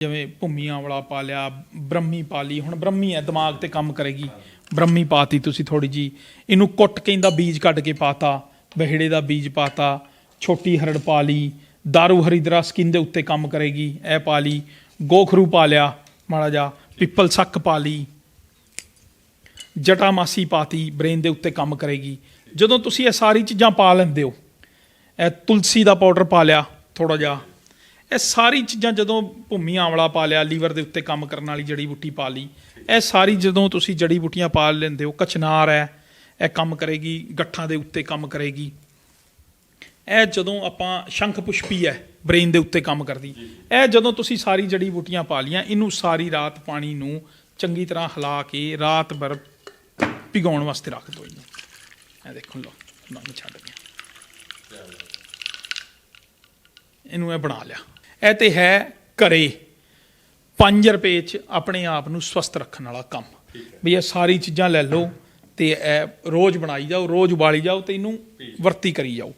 ਜਿਵੇਂ ਭੁੰਮੀਆਂ ਵਾਲਾ ਪਾ ਲਿਆ, ਬ੍ਰਹਮੀ ਪਾ ਲਈ, ਹੁਣ ਬ੍ਰਹਮੀ ਹੈ ਦਿਮਾਗ ਤੇ ਕੰਮ ਕਰੇਗੀ। ਬ੍ਰਹਮੀ ਪਾਤੀ ਤੁਸੀਂ ਥੋੜੀ ਜੀ ਇਹਨੂੰ ਕੁੱਟ ਕੇ ਇਹਦਾ ਬੀਜ ਕੱਢ ਕੇ ਪਾਤਾ ਬਹਿੜੇ ਦਾ ਬੀਜ ਪਾਤਾ, ਛੋਟੀ ਹਰੜ ਪਾ ਲਈ, ਦਾਰੂ ਹਰੀਦਰਾ ਸਕਿਨ ਦੇ ਉੱਤੇ ਕੰਮ ਕਰੇਗੀ, ਇਹ ਪਾ ਲਈ, ਗੋਖਰੂ ਪਾ ਲਿਆ, ਮਾੜਾ ਜਾ ਪਿੱਪਲ ਸੱਕ ਪਾ ਲਈ ਜਟਾਮਾਸੀ ਪਾਤੀ, ਬ੍ਰੇਨ ਦੇ ਉੱਤੇ ਕੰਮ ਕਰੇਗੀ। ਜਦੋਂ ਤੁਸੀਂ ਇਹ ਸਾਰੀ ਚੀਜ਼ਾਂ ਪਾ ਲੈਂਦੇ ਹੋ, ਇਹ ਤੁਲਸੀ ਦਾ ਪਾਊਡਰ ਪਾ ਲਿਆ ਥੋੜਾ ਜਿਹਾ ਇਹ ਸਾਰੀ ਚੀਜ਼ਾਂ ਜਦੋਂ ਭੂਮੀ ਆਂਵਲਾ ਪਾ ਲਿਆ, ਲੀਵਰ ਦੇ ਉੱਤੇ ਕੰਮ ਕਰਨ ਵਾਲੀ ਜੜੀ ਬੂਟੀ ਪਾ ਲਈ, ਇਹ ਸਾਰੀ ਜਦੋਂ ਤੁਸੀਂ ਜੜੀ ਬੂਟੀਆਂ ਪਾ ਲੈਂਦੇ ਹੋ ਕਚਨਾਰ ਹੈ, ਇਹ ਕੰਮ ਕਰੇਗੀ, ਗੱਠਾਂ ਦੇ ਉੱਤੇ ਕੰਮ ਕਰੇਗੀ। ਇਹ ਜਦੋਂ ਆਪਾਂ ਸ਼ੰਖ ਪੁਸ਼ਪੀ ਹੈ, ਬ੍ਰੇਨ ਦੇ ਉੱਤੇ ਕੰਮ ਕਰਦੀ, ਇਹ ਜਦੋਂ ਤੁਸੀਂ ਸਾਰੀ ਜੜੀ ਬੂਟੀਆਂ ਪਾ ਲੀਆਂ ਇਹਨੂੰ ਸਾਰੀ ਰਾਤ ਪਾਣੀ ਨੂੰ ਚੰਗੀ ਤਰ੍ਹਾਂ ਹਿਲਾ ਕੇ ਰਾਤ ਭਰ ਭਿਗਾਉਣ ਵਾਸਤੇ ਰੱਖ ਦਿਓ ਇਹਨੂੰ। ਇਹ ਦੇਖੋ ਲਓ ਨੰਗ ਛੱਡ ਗਿਆ। ਇਹਨੂੰ ਇਹ ਬਣਾ ਲਿਆ। ਇਹ ਤੇ ਹੈ ਘਰੇ। 5 ਰੁਪਏ ਚ ਆਪਣੇ ਆਪ ਨੂੰ ਸਵਸਥ ਰੱਖਣ ਵਾਲਾ ਕੰਮ। ਵੀ ਇਹ ਸਾਰੀ ਚੀਜ਼ਾਂ ਲੈ ਲਓ ਤੇ ਇਹ ਰੋਜ਼ ਬਣਾਈ ਜਾਓ ਰੋਜ਼ ਉਬਾਲੀ ਜਾਓ ਤੇ ਇਹਨੂੰ ਵਰਤੀ ਕਰੀ ਜਾਓ।